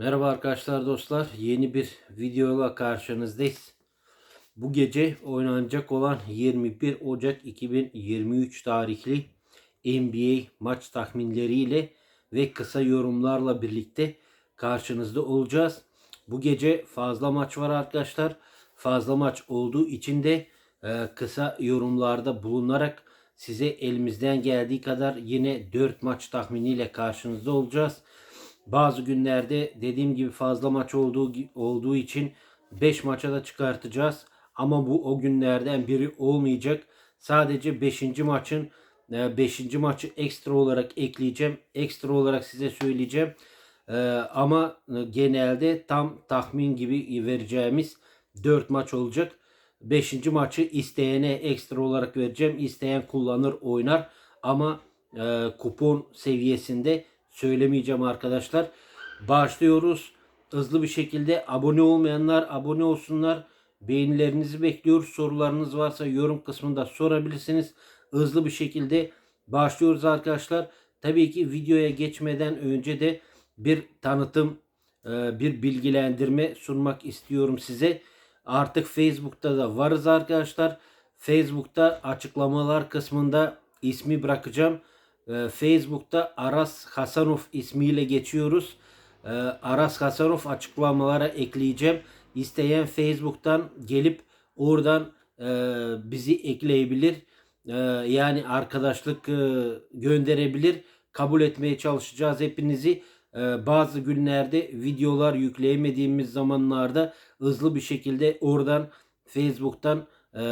Merhaba arkadaşlar dostlar. Yeni bir videoyla karşınızdayız. Bu gece oynanacak olan 21 Ocak 2023 tarihli NBA maç tahminleriyle ve kısa yorumlarla birlikte karşınızda olacağız. Bu gece fazla maç var arkadaşlar. Fazla maç olduğu için de e, kısa yorumlarda bulunarak size elimizden geldiği kadar yine 4 maç tahminiyle karşınızda olacağız. Bazı günlerde dediğim gibi fazla maç olduğu olduğu için 5 maça da çıkartacağız. Ama bu o günlerden biri olmayacak. Sadece 5. maçın 5. maçı ekstra olarak ekleyeceğim. Ekstra olarak size söyleyeceğim. Ee, ama e, genelde tam tahmin gibi vereceğimiz 4 maç olacak. 5. maçı isteyene ekstra olarak vereceğim. İsteyen kullanır oynar. Ama e, kupon seviyesinde söylemeyeceğim arkadaşlar. Başlıyoruz. Hızlı bir şekilde abone olmayanlar abone olsunlar. Beğenilerinizi bekliyoruz. Sorularınız varsa yorum kısmında sorabilirsiniz. Hızlı bir şekilde başlıyoruz arkadaşlar. Tabii ki videoya geçmeden önce de bir tanıtım, e, bir bilgilendirme sunmak istiyorum size. Artık Facebook'ta da varız arkadaşlar. Facebook'ta açıklamalar kısmında ismi bırakacağım. Ee, Facebook'ta Aras Hasanov ismiyle geçiyoruz. Ee, Aras Hasanov açıklamalara ekleyeceğim. İsteyen Facebook'tan gelip oradan e, bizi ekleyebilir. E, yani arkadaşlık e, gönderebilir. Kabul etmeye çalışacağız hepinizi. Bazı günlerde videolar yükleyemediğimiz zamanlarda hızlı bir şekilde oradan Facebook'tan e,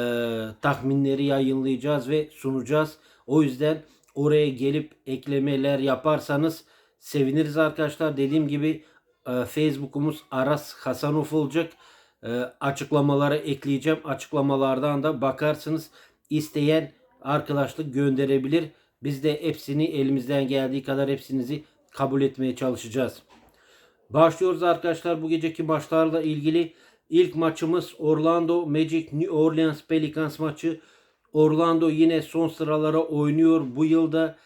tahminleri yayınlayacağız ve sunacağız. O yüzden oraya gelip eklemeler yaparsanız seviniriz arkadaşlar. Dediğim gibi e, Facebook'umuz Aras Hasanov olacak. E, açıklamalara ekleyeceğim. Açıklamalardan da bakarsınız. İsteyen arkadaşlık gönderebilir. Biz de hepsini elimizden geldiği kadar hepsinizi kabul etmeye çalışacağız. Başlıyoruz arkadaşlar bu geceki maçlarla ilgili. İlk maçımız Orlando Magic New Orleans Pelicans maçı. Orlando yine son sıralara oynuyor. Bu yılda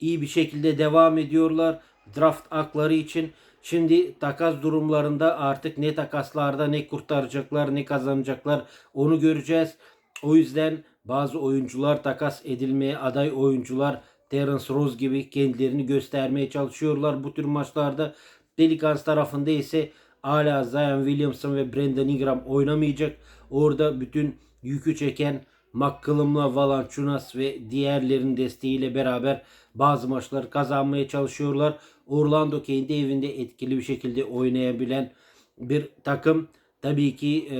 iyi bir şekilde devam ediyorlar. Draft akları için. Şimdi takas durumlarında artık ne takaslarda ne kurtaracaklar ne kazanacaklar onu göreceğiz. O yüzden bazı oyuncular takas edilmeye aday oyuncular Terence Rose gibi kendilerini göstermeye çalışıyorlar bu tür maçlarda. Pelicans tarafında ise hala Zion Williamson ve Brandon Ingram oynamayacak. Orada bütün yükü çeken McCollum'la Valanciunas ve diğerlerin desteğiyle beraber bazı maçları kazanmaya çalışıyorlar. Orlando kendi evinde etkili bir şekilde oynayabilen bir takım. Tabii ki e,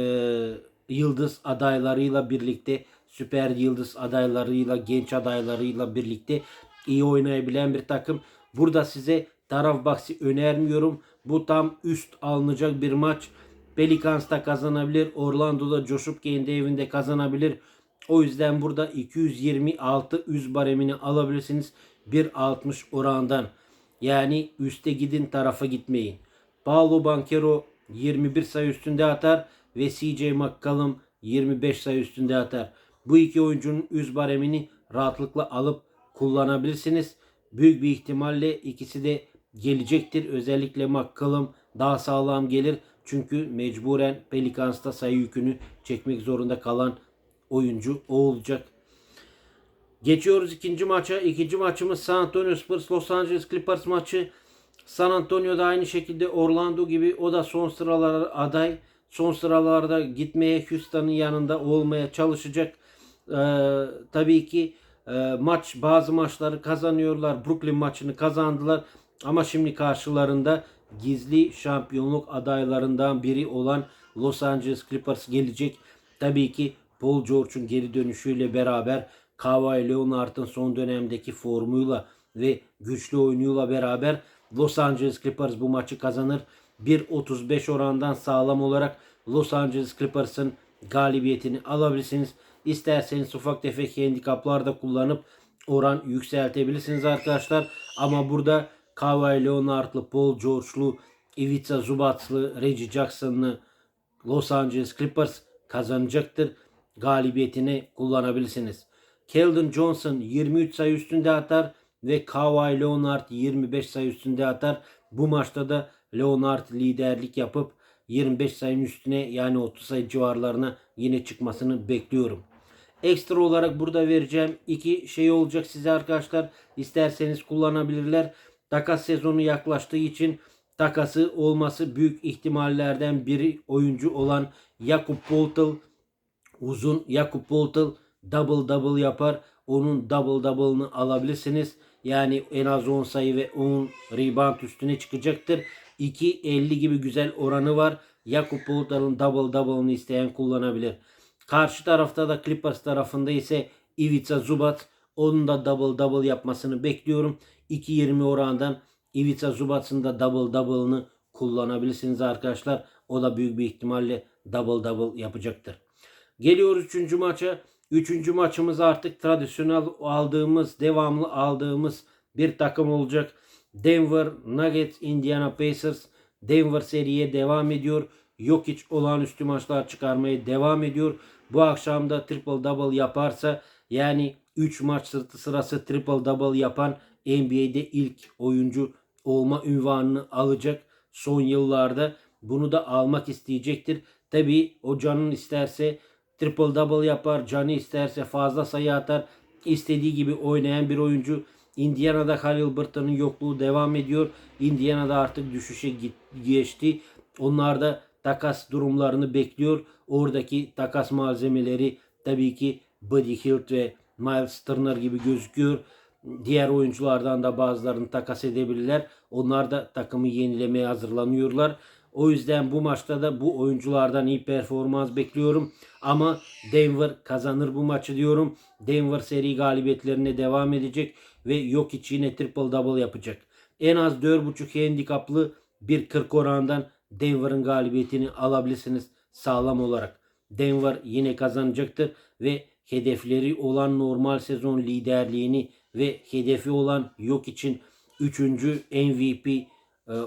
yıldız adaylarıyla birlikte süper yıldız adaylarıyla genç adaylarıyla birlikte iyi oynayabilen bir takım. Burada size taraf bahsi önermiyorum. Bu tam üst alınacak bir maç. Pelicans da kazanabilir. Orlando'da coşup kendi evinde kazanabilir. O yüzden burada 226 üz baremini alabilirsiniz. 1.60 orandan. Yani üste gidin tarafa gitmeyin. Paolo Banquero 21 sayı üstünde atar ve CJ McCollum 25 sayı üstünde atar. Bu iki oyuncunun üz baremini rahatlıkla alıp kullanabilirsiniz. Büyük bir ihtimalle ikisi de gelecektir. Özellikle McCollum daha sağlam gelir. Çünkü mecburen Pelicans'ta sayı yükünü çekmek zorunda kalan oyuncu olacak. Geçiyoruz ikinci maça. İkinci maçımız San Antonio Spurs Los Angeles Clippers maçı. San Antonio'da aynı şekilde Orlando gibi o da son sıralara aday. Son sıralarda gitmeye Houston'ın yanında olmaya çalışacak. Ee, tabii ki e, maç bazı maçları kazanıyorlar. Brooklyn maçını kazandılar. Ama şimdi karşılarında gizli şampiyonluk adaylarından biri olan Los Angeles Clippers gelecek. Tabii ki Paul George'un geri dönüşüyle beraber Kawhi Leonard'ın son dönemdeki formuyla ve güçlü oyunuyla beraber Los Angeles Clippers bu maçı kazanır. 1.35 orandan sağlam olarak Los Angeles Clippers'ın galibiyetini alabilirsiniz. İsterseniz ufak tefek handikaplar da kullanıp oran yükseltebilirsiniz arkadaşlar. Ama burada Kawhi Leonard'lı, Paul George'lu, Ivica Zubac'lı, Reggie Jackson'lı Los Angeles Clippers kazanacaktır. Galibiyetini kullanabilirsiniz. Keldon Johnson 23 sayı üstünde atar ve Kawhi Leonard 25 sayı üstünde atar. Bu maçta da Leonard liderlik yapıp 25 sayının üstüne yani 30 sayı civarlarına yine çıkmasını bekliyorum. Ekstra olarak burada vereceğim iki şey olacak size arkadaşlar. İsterseniz kullanabilirler. Takas sezonu yaklaştığı için takası olması büyük ihtimallerden biri oyuncu olan Jakub Poltel uzun Jakub Poltel double double yapar. Onun double double'ını alabilirsiniz. Yani en az 10 sayı ve 10 rebound üstüne çıkacaktır. 2.50 gibi güzel oranı var. Jakub Poltel'ın double double'ını isteyen kullanabilir. Karşı tarafta da Clippers tarafında ise Ivica Zubat onun da double double yapmasını bekliyorum. 2.20 orandan Ivica Zubat'ın da double double'ını kullanabilirsiniz arkadaşlar. O da büyük bir ihtimalle double double yapacaktır. Geliyoruz 3. maça. 3. maçımız artık tradisyonel aldığımız, devamlı aldığımız bir takım olacak. Denver Nuggets, Indiana Pacers. Denver seriye devam ediyor. Jokic olağanüstü maçlar çıkarmaya devam ediyor. Bu akşam da triple double yaparsa yani 3 maç sırası triple double yapan NBA'de ilk oyuncu olma ünvanını alacak son yıllarda. Bunu da almak isteyecektir. Tabi o canın isterse triple double yapar. Canı isterse fazla sayı atar. İstediği gibi oynayan bir oyuncu. Indiana'da Halil Burton'un yokluğu devam ediyor. Indiana'da artık düşüşe geçti. Onlar da takas durumlarını bekliyor. Oradaki takas malzemeleri tabii ki Buddy Hield ve Miles Turner gibi gözüküyor. Diğer oyunculardan da bazılarını takas edebilirler. Onlar da takımı yenilemeye hazırlanıyorlar. O yüzden bu maçta da bu oyunculardan iyi performans bekliyorum. Ama Denver kazanır bu maçı diyorum. Denver seri galibiyetlerine devam edecek ve yok içi yine triple double yapacak. En az 4.5 handikaplı 1.40 oranından Denver'ın galibiyetini alabilirsiniz sağlam olarak. Denver yine kazanacaktır ve hedefleri olan normal sezon liderliğini ve hedefi olan yok için 3. MVP e,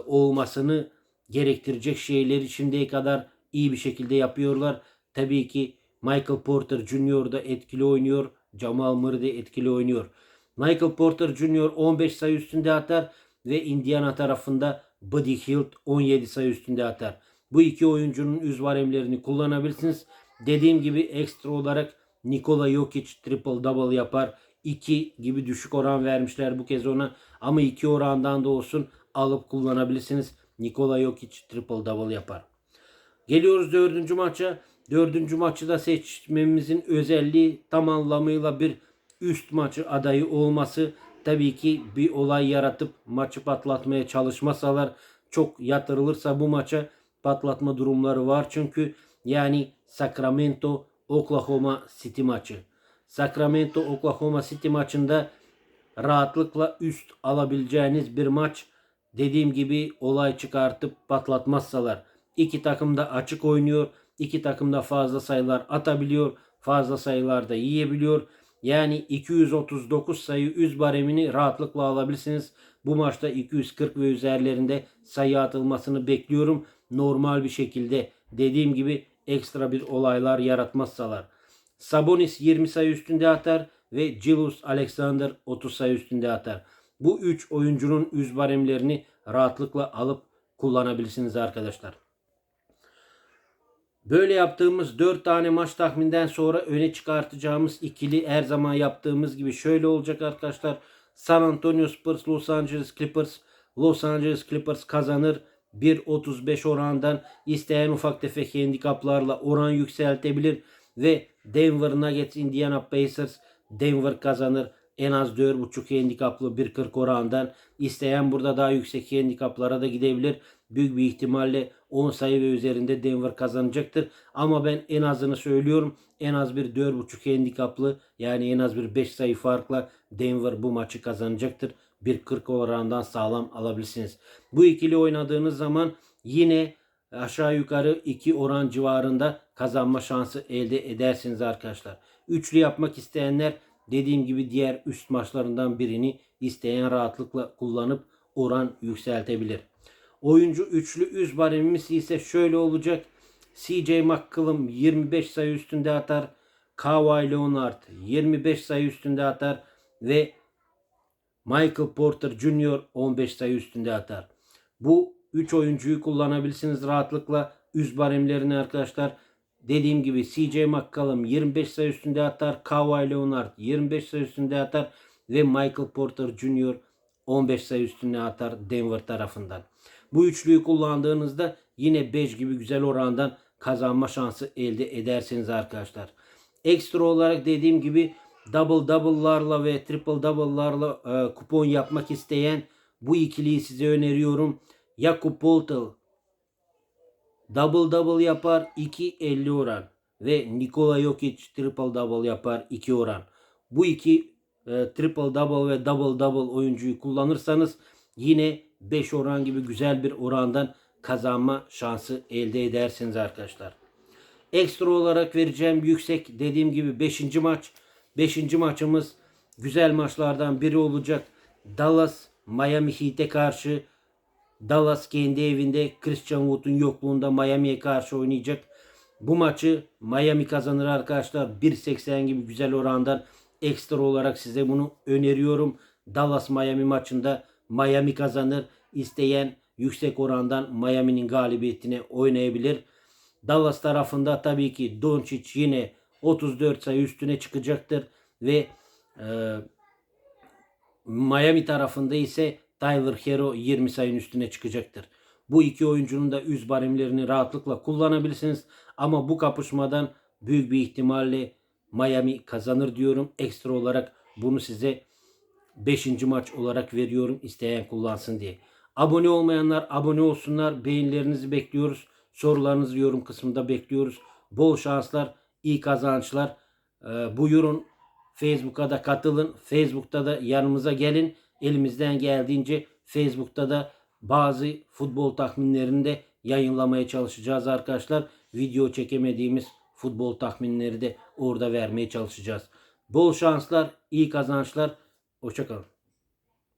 olmasını gerektirecek şeyleri şimdiye kadar iyi bir şekilde yapıyorlar. Tabii ki Michael Porter Jr. da etkili oynuyor. Jamal Murray de etkili oynuyor. Michael Porter Jr. 15 sayı üstünde atar ve Indiana tarafında Buddy Hield 17 sayı üstünde atar. Bu iki oyuncunun üz varemlerini kullanabilirsiniz. Dediğim gibi ekstra olarak Nikola Jokic triple double yapar. 2 gibi düşük oran vermişler bu kez ona. Ama 2 orandan da olsun alıp kullanabilirsiniz. Nikola Jokic triple double yapar. Geliyoruz dördüncü maça. Dördüncü maçı da seçmemizin özelliği tam anlamıyla bir üst maçı adayı olması. Tabii ki bir olay yaratıp maçı patlatmaya çalışmasalar çok yatırılırsa bu maça patlatma durumları var. Çünkü yani Sacramento Oklahoma City maçı. Sacramento Oklahoma City maçında rahatlıkla üst alabileceğiniz bir maç. Dediğim gibi olay çıkartıp patlatmazsalar. İki takım da açık oynuyor. İki takım da fazla sayılar atabiliyor. Fazla sayılar da yiyebiliyor. Yani 239 sayı üz baremini rahatlıkla alabilirsiniz. Bu maçta 240 ve üzerlerinde sayı atılmasını bekliyorum. Normal bir şekilde dediğim gibi ekstra bir olaylar yaratmazsalar. Sabonis 20 sayı üstünde atar ve Julius Alexander 30 sayı üstünde atar. Bu 3 oyuncunun üz baremlerini rahatlıkla alıp kullanabilirsiniz arkadaşlar. Böyle yaptığımız 4 tane maç tahminden sonra öne çıkartacağımız ikili her zaman yaptığımız gibi şöyle olacak arkadaşlar. San Antonio Spurs, Los Angeles Clippers. Los Angeles Clippers kazanır. 1.35 orandan isteyen ufak tefek handikaplarla oran yükseltebilir ve Denver Nuggets, Indiana Pacers Denver kazanır. En az 4.5 handikaplı 1.40 orandan isteyen burada daha yüksek handikaplara da gidebilir. Büyük bir ihtimalle 10 sayı ve üzerinde Denver kazanacaktır. Ama ben en azını söylüyorum. En az bir 4.5 handikaplı yani en az bir 5 sayı farkla Denver bu maçı kazanacaktır. 1.40 orandan sağlam alabilirsiniz. Bu ikili oynadığınız zaman yine aşağı yukarı 2 oran civarında kazanma şansı elde edersiniz arkadaşlar. Üçlü yapmak isteyenler dediğim gibi diğer üst maçlarından birini isteyen rahatlıkla kullanıp oran yükseltebilir. Oyuncu üçlü üz baremimiz ise şöyle olacak. CJ McCollum 25 sayı üstünde atar. Kawhi Leonard 25 sayı üstünde atar ve Michael Porter Jr. 15 sayı üstünde atar. Bu 3 oyuncuyu kullanabilirsiniz rahatlıkla. Üst baremlerini arkadaşlar. Dediğim gibi CJ McCollum 25 sayı üstünde atar. Kawhi Leonard 25 sayı üstünde atar. Ve Michael Porter Jr. 15 sayı üstüne atar Denver tarafından. Bu üçlüyü kullandığınızda yine 5 gibi güzel orandan kazanma şansı elde edersiniz arkadaşlar. Ekstra olarak dediğim gibi double double'larla ve triple double'larla e, kupon yapmak isteyen bu ikiliyi size öneriyorum. Jakub Poltel double double yapar 2.50 oran ve Nikola Jokic triple double yapar 2 oran. Bu iki e, triple double ve double double oyuncuyu kullanırsanız yine 5 oran gibi güzel bir orandan kazanma şansı elde edersiniz arkadaşlar. Ekstra olarak vereceğim yüksek dediğim gibi 5. maç. 5. maçımız güzel maçlardan biri olacak. Dallas Miami Heat'e karşı Dallas kendi evinde Christian Wood'un yokluğunda Miami'ye karşı oynayacak. Bu maçı Miami kazanır arkadaşlar. 1.80 gibi güzel orandan ekstra olarak size bunu öneriyorum. Dallas Miami maçında Miami kazanır. İsteyen yüksek orandan Miami'nin galibiyetine oynayabilir. Dallas tarafında tabii ki Doncic yine 34 sayı üstüne çıkacaktır ve e, Miami tarafında ise Tyler Hero 20 sayının üstüne çıkacaktır. Bu iki oyuncunun da üst baremlerini rahatlıkla kullanabilirsiniz. Ama bu kapışmadan büyük bir ihtimalle Miami kazanır diyorum. Ekstra olarak bunu size 5. maç olarak veriyorum isteyen kullansın diye. Abone olmayanlar abone olsunlar. Beğenilerinizi bekliyoruz. Sorularınızı yorum kısmında bekliyoruz. Bol şanslar, iyi kazançlar. Ee, buyurun Facebook'a da katılın. Facebook'ta da yanımıza gelin. Elimizden geldiğince Facebook'ta da bazı futbol tahminlerini de yayınlamaya çalışacağız arkadaşlar. Video çekemediğimiz futbol tahminleri de orada vermeye çalışacağız. Bol şanslar, iyi kazançlar. Hoşçakalın.